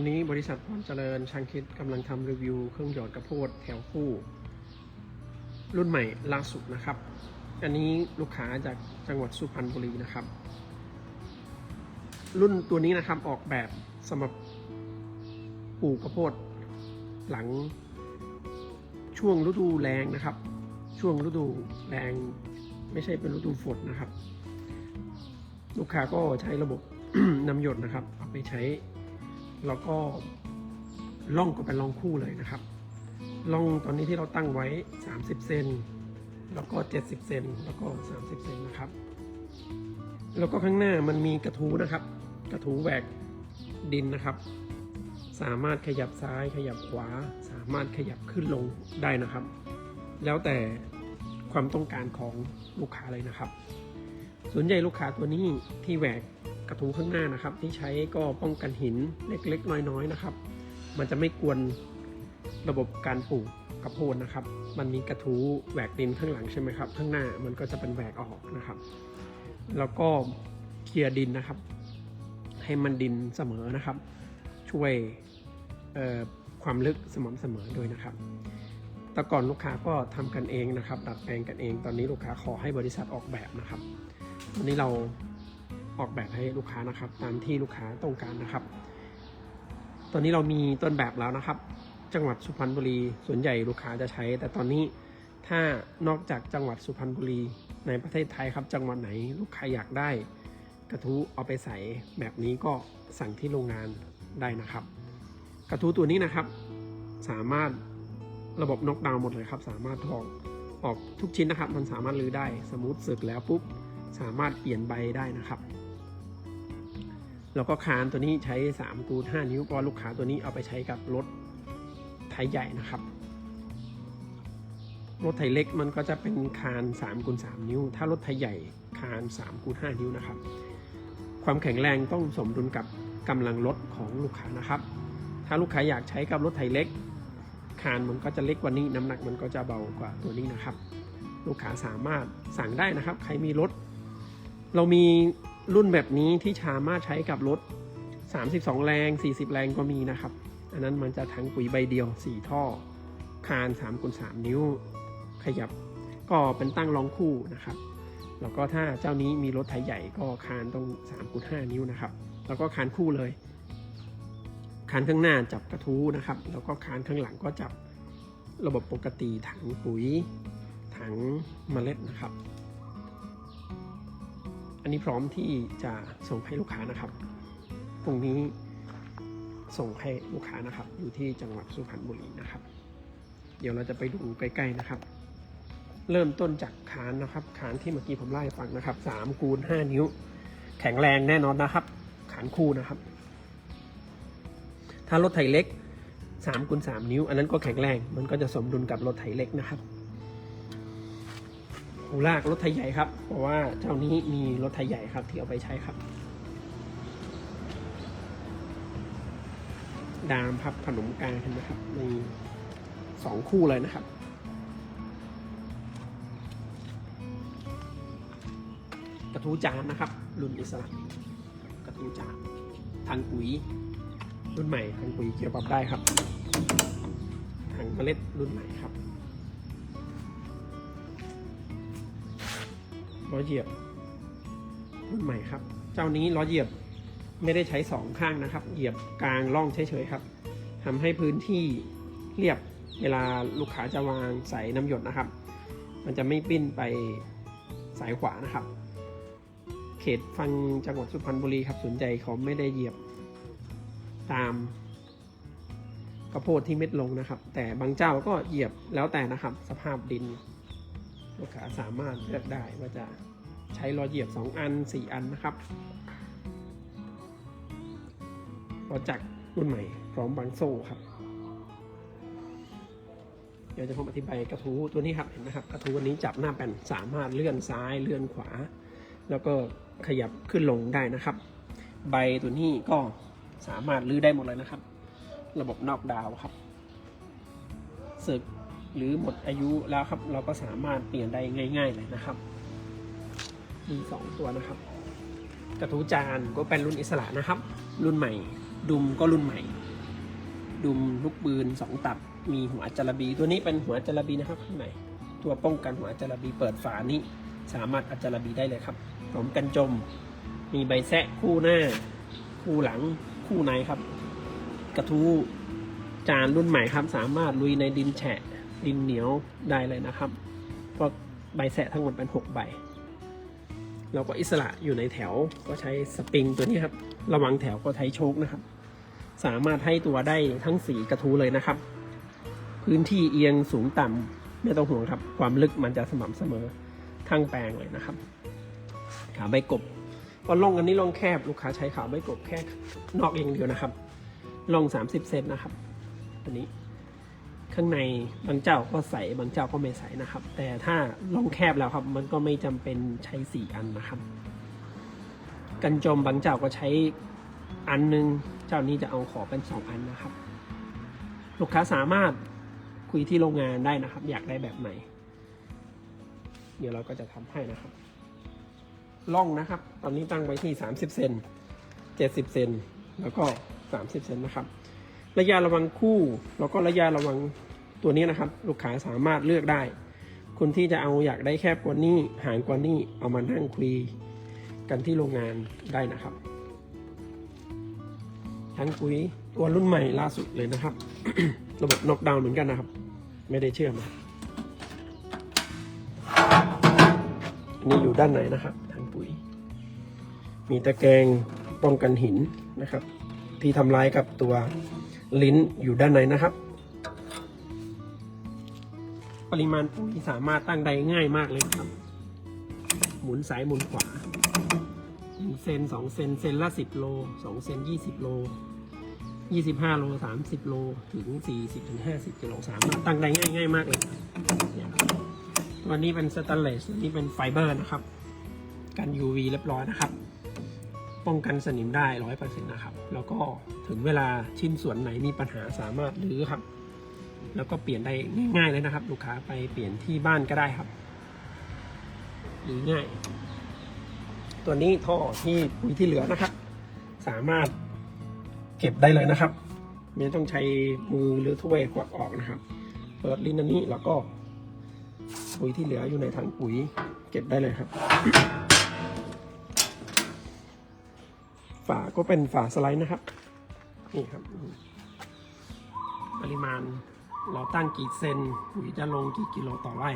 วันนี้บริษัทพรเจริญช่างคิดกำลังทำรีวิวเครื่องหยอดกระโพดแถวคู่ รุ่นใหม่ล่าสุดนะครับ อันนี้ลูกค้าจากจังหวัดสุพรรณบุรีนะครับ รุ่นตัวนี้นะครับออกแบบสำหรับปลูกกระโพดหลังช่วงฤดูแรงนะครับ ช่วงฤดูแรงไม่ใช่เป็นฤดูฝนนะครับ ลูกค้าก็ใช้ระบบน้ำหยดนะครับเอาไปใช้ แล้วก็ล่องก็เป็นล่องคู่เลยนะครับล่องตอนนี้ที่เราตั้งไว้ 30 เซนแล้วก็ 70 เซนแล้วก็ 30 เซนนะครับ แล้วก็ข้างหน้ามันมีกระทูนะครับ กระทูแหวกดินนะครับ สามารถขยับซ้ายขยับขวา สามารถขยับขึ้นลงได้นะครับ แล้วแต่ความต้องการของลูกค้าเลยนะครับ ส่วนใหญ่ลูกค้าตัวนี้ที่แหวก กระทูข้างหน้านะครับ ที่ใช้ก็ป้องกันหินเล็กๆ น้อยๆนะครับ มันจะไม่กวนระบบการปลูกกระโพดนะครับ มันมีกระทูแหวกดินข้างหลังใช่ไหมครับ ข้างหน้ามันก็จะเป็นแหวกออกนะครับ แล้วก็เคลียร์ดินนะครับ ให้มันดินเสมอนะครับ ช่วยความลึกสม่ำเสมอด้วยนะครับ แต่ก่อนลูกค้าก็ทำกันเองนะครับ ดัดแปลงกันเอง ตอนนี้ลูกค้าขอให้บริษัทออกแบบนะครับ วันนี้เรา ออกแบบให้ลูกค้านะครับ ตามที่ลูกค้าต้องการนะครับ ตอนนี้เรามีต้นแบบแล้วนะครับ จังหวัดสุพรรณบุรีส่วนใหญ่ลูกค้าจะใช้ แต่ตอนนี้ถ้านอกจากจังหวัดสุพรรณบุรีในประเทศไทยครับ จังหวัดไหนลูกค้าอยากได้ กระทู้เอาไปใส่แบบนี้ก็สั่งที่โรงงานได้นะครับ กระทู้ตัวนี้นะครับ สามารถระบบนกดาวหมดเลยครับ สามารถถอดออกทุกชิ้นนะครับ มันสามารถรื้อได้ สมมติสึกแล้วปุ๊บ สามารถเปลี่ยนใบได้นะครับ แล้วก็คานตัวนี้ใช้3กู5นิ้วเพราะลูกค้าตัวนี้เอาไปใช้กับรถไถใหญ่นะครับรถไถเล็กมันก็จะเป็นคาน3กู3นิ้ว ถ้ารถไถใหญ่คาน3กู5นิ้วนะครับ ความแข็งแรงต้องสมดุลกับกำลังรถของลูกค้านะครับ ถ้าลูกค้าอยากใช้กับรถไถเล็ก คานมันก็จะเล็กกว่านี้ น้ำหนักมันก็จะเบากว่าตัวนี้นะครับ ลูกค้าสามารถสั่งได้นะครับ ใครมีรถ เรามี รุ่นแบบนี้ที่สามารถใช้กับรถ 32 แรง 40 แรงก็มีนะครับ อันนั้นมันจะทั้งปุ๋ยใบเดียว 4 ท่อ คาน3คูณ3นิ้ว ขยับ ก็เป็นตั้งรองคู่นะครับ แล้วก็ถ้าเจ้านี้มีรถไถใหญ่ก็คานต้อง3คูณ5นิ้วนะครับ แล้วก็คานคู่เลย คานข้างหน้าจับกระทู้นะครับ แล้วก็คานข้างหลังก็จับระบบปกติถังปุ๋ย ถังเมล็ดนะครับ อันนี้พร้อมที่จะส่งให้ลูกค้านะครับ ตรงนี้ส่งให้ลูกค้านะครับ อยู่ที่จังหวัดสุพรรณบุรีนะครับ เดี๋ยวเราจะไปดูใกล้ๆนะครับ เริ่มต้นจากคานนะครับคานที่เมื่อกี้ผมไล่ฟังนะครับสามคูณห้านิ้ว แข็งแรงแน่นอนนะครับขานคู่นะครับ ถ้ารถไถเล็ก3คูณ3นิ้ว อันนั้นก็แข็งแรง มันก็จะสมดุลกับรถไถเล็กนะครับ หูลากรถไถใหญ่ครับ เพราะว่าเจ้านี้มีรถไถใหญ่ครับที่เอาไปใช้ครับ ดามพับขนมกลางเห็นไหมครับมีสองคู่เลยนะครับกระทู้จานนะครับ รุ่นอิสระกระทู้จานทางปุ๋ยรุ่นใหม่ทางปุ๋ยเกี่ยวกับได้ครับทางเมล็ดรุ่นใหม่ครับ ล้อเหยียบรุ่นใหม่ครับ เจ้านี้ล้อเหยียบไม่ได้ใช้สองข้างนะครับ เหยียบกลางล่องเฉยๆครับทำให้พื้นที่เรียบเวลาลูกค้าจะวางใส่น้ำหยดนะครับ มันจะไม่ปิ้นไปสายขวานะครับ เขตฟังจังหวัดสุพรรณบุรีครับสนใจเขาไม่ได้เหยียบตามกระโพดที่เม็ดลงนะครับ แต่บางเจ้าก็เหยียบแล้วแต่นะครับ สภาพดิน ลูกค้าสามารถเลือกได้ว่าจะใช้รอเหยียบ 2 อัน 4 อันนะครับรอจักรรุ่นใหม่ พร้อมบางโซ่ครับ เดี๋ยวจะผมอธิบายกระทู้ตัวนี้ครับเห็นไหมครับ กระทู้อันนี้จับหน้าแป้นสามารถเลื่อนซ้ายเลื่อนขวา แล้วก็ขยับขึ้นลงได้นะครับ ใบตัวนี้ก็สามารถลื้อได้หมดเลยนะครับ ระบบนอกดาวครับ สึก หรือหมดอายุแล้วครับ เราก็สามารถเปลี่ยนได้ง่าย ๆเลยนะครับ มีสองตัวนะครับ กระทู้จานก็เป็นรุ่นอิสระนะครับ รุ่นใหม่ ดุมก็รุ่นใหม่ ดุมลูกปืนสองตับ มีหัวจระบี ตัวนี้เป็นหัวจระบีนะครับข้างในตัวป้องกันหัวจระบีเปิดฝานี้ สามารถอัจจระบีได้เลยครับพร้อมกันจม มีใบแซะคู่หน้า คู่หลังคู่ในครับ กระทู้จานรุ่นใหม่ครับ สามารถลุยในดินแฉะ ดินเหนียวได้เลยนะครับเพราะใบแสะทั้งหมดเป็น6ใบเราก็อิสระอยู่ในแถวก็ใช้สปริงตัวนี้ครับ ระวังแถวก็ใช้โชคนะครับ สามารถให้ตัวได้ทั้งสีกระทู้เลยนะครับ พื้นที่เอียงสูงต่ำไม่ต้องห่วงครับ ความลึกมันจะสม่ำเสมอทั้งแปลงเลยนะครับ ขาใบกบเพราะล่องอันนี้ล่องแคบลูกค้าใช้ขาใบกบแค่นอกอย่างเดียวนะครับล่อง 30 เซนนะครับอันนี้ ข้างในบางเจ้าก็ใส่บางเจ้าก็ไม่ใส่นะครับ แต่ถ้าล่องแคบแล้วครับ มันก็ไม่จำเป็นใช้สี่อันนะครับ กันจมบางเจ้าก็ใช้อันหนึง เจ้านี้จะเอาขอเป็นสองอันนะครับ ลูกค้าสามารถคุยที่โรงงานได้นะครับ อยากได้แบบไหน เดี๋ยวเราก็จะทำให้นะครับล่องนะครับ ตอนนี้ตั้งไว้ที่ 30 เซน 70 เซน แล้วก็ 30 เซนนะครับ ระยะระวังคู่ แล้วก็ระยะระวังตัวนี้นะครับ ลูกค้าสามารถเลือกได้ คนที่จะเอาอยากได้แคบกว่านี้ห่างกว่านี้เอามานั่งคุยกันที่โรงงานได้นะครับทั้งคุยตัวรุ่นใหม่ล่าสุดเลยนะครับ ระบบน็อกดาวน์เหมือนกันนะครับ ไม่ได้เชื่อมอันนี่อยู่ด้านในนะครับทางปุ๋ย มีตะแกรงป้องกันหินนะครับ ที่ทำลายกับตัว ลิ้นอยู่ด้านในนะครับ ปริมาณปุ๋ยสามารถตั้งได้ง่ายมากเลยครับ หมุนซ้ายหมุนขวาหนึ่งเซนสองเซนเซนละสิบโลสองเซนยี่สิบโลยี่สิบห้าโลสามสิบโลถึงสี่สิบถึงห้าสิบกิโลสามารถตั้งได้ง่ายง่ายมากเลยเนี่ยครับตัวนี้เป็นสแตนเลสตัวนี้เป็นไฟเบอร์นะครับ กัน UV เรียบร้อยนะครับ ป้องกันสนิมได้ร้อยเปอร์เซ็นต์นะครับ แล้วก็ถึงเวลาชิ้นส่วนไหนมีปัญหาสามารถรื้อครับ แล้วก็เปลี่ยนได้ง่ายๆเลยนะครับ ลูกค้าไปเปลี่ยนที่บ้านก็ได้ครับหรือง่าย ตัวนี้ท่อที่ปุ๋ยที่เหลือนะครับ สามารถเก็บได้เลยนะครับ ไม่ต้องใช้มือหรือถ้วยกวักออกนะครับ เปิดลิ้นอันนี้แล้วก็ปุ๋ยที่เหลืออยู่ในถังปุ๋ยเก็บได้เลยครับ ฝาก็เป็นฝาสไลด์นะครับ นี่ครับ ปริมาณเราตั้งกี่เซนปุ๋ยจะลงกี่กิโลต่อไร่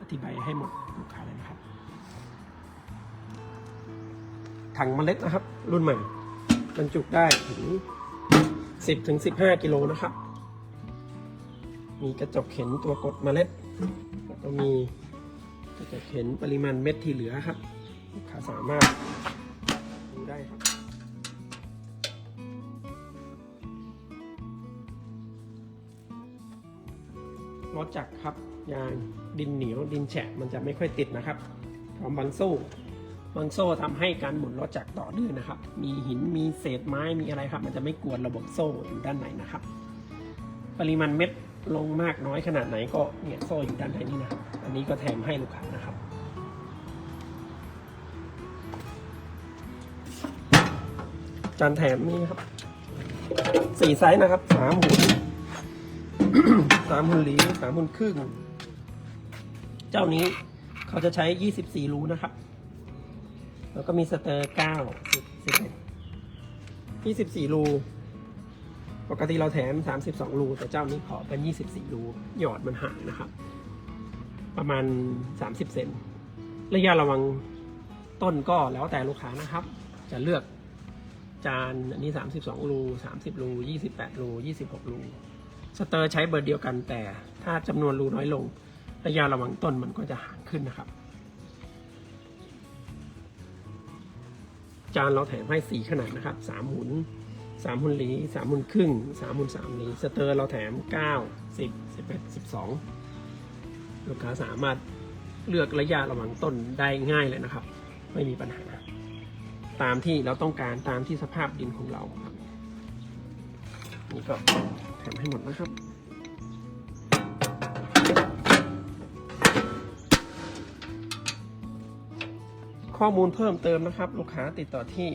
อธิบายให้หมดลูกค้าเลยนะครับ ถังเมล็ดนะครับ รุ่นใหม่บรรจุได้ถึง 10ถึง15 กิโลนะครับ มีกระจกเข็นตัวกดเมล็ด แล้วก็มีกระจกเข็นปริมาณเม็ดที่เหลือครับ ลูกค้าสามารถดูได้ครับ รถจักรครับยางดินเหนียวดินแฉะมันจะไม่ค่อยติดนะครับ พร้อมบางโซ่บางโซ่ทำให้การหมุนรถจักรต่อเนื่องนะครับ มีหินมีเศษไม้มีอะไรครับ มันจะไม่กวนระบบโซ่อยู่ด้านในนะครับ ปริมาณเม็ดลงมากน้อยขนาดไหนก็เนี่ยโซ่อยู่ด้านในนี่นะครับอันนี้ก็แถมให้ลูกค้านะครับจานแถมนี่ครับสี่ไซส์นะครับสามหุ่น สามหุ่นหลีสามหุ่นครึ่ง เจ้านี้เขาจะใช้ยี่สิบสี่รูนะครับ แล้วก็มีสเตอร์เก้าสิบสิบเอ็ดยี่สิบสี่รูปกติเราแถมสามสิบสองรู แต่เจ้านี้ขอเป็นยี่สิบสี่รู หยอดมันห่างนะครับ ประมาณสามสิบเซน ระยะระวังต้นก็แล้วแต่ลูกค้านะครับ จะเลือกจานอันนี้สามสิบสองรูสามสิบรูยี่สิบแปดรูยี่สิบหกรู สเตอร์ใช้เบอร์เดียวกัน แต่ถ้าจำนวนรูน้อยลง ระยะระวังต้นมันก็จะห่างขึ้นนะครับ จานเราแถมให้สี่ขนาดนะครับสามหุนสามหุนหลีสามหุนครึ่งสามหุนสามหลีสเตอร์เราแถมเก้าสิบสิบเอ็ดสิบสองลูกค้าสามารถเลือกระยะระวังต้นได้ง่ายเลยนะครับ ไม่มีปัญหา ตามที่เราต้องการตามที่สภาพดินของเราครับนี่ก็ แถมให้หมดนะครับข้อมูลเพิ่มเติมนะครับ ลูกค้าติดต่อที่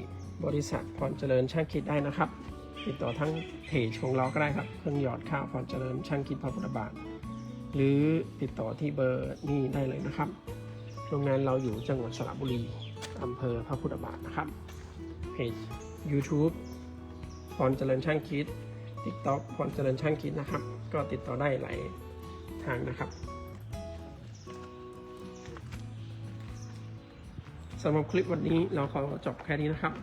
บริษัทพรเจริญช่างคิดได้นะครับ ติดต่อทั้งเพจของเราก็ได้ครับ เครื่องหยอดข้าวพรเจริญช่างคิดพระพุทธบาท หรือติดต่อที่เบอร์นี่ได้เลยนะครับ โรงงานเราอยู่จังหวัดสระบุรีอำเภอพระพุทธบาทนะครับเพจ YouTube พรเจริญช่างคิด TikTok พรเจริญช่างคิดนะครับ ก็ติดต่อได้หลายทางนะครับสำหรับคลิปวันนี้เราขอจบแค่นี้นะครับ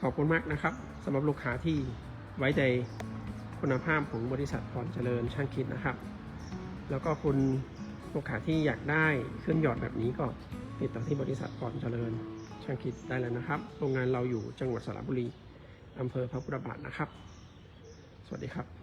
ขอบคุณมากนะครับสำหรับลูกค้าที่ไว้ใจคุณภาพของบริษัทพรเจริญช่างคิดนะครับ แล้วก็คุณลูกค้าที่อยากได้เครื่องหยอดแบบนี้ก็ติดต่อที่บริษัทพรเจริญช่างคิดได้เลยนะครับ โรงงานเราอยู่จังหวัดสระบุรีอำเภอพระพุทธบาทนะครับ วัสดีครับ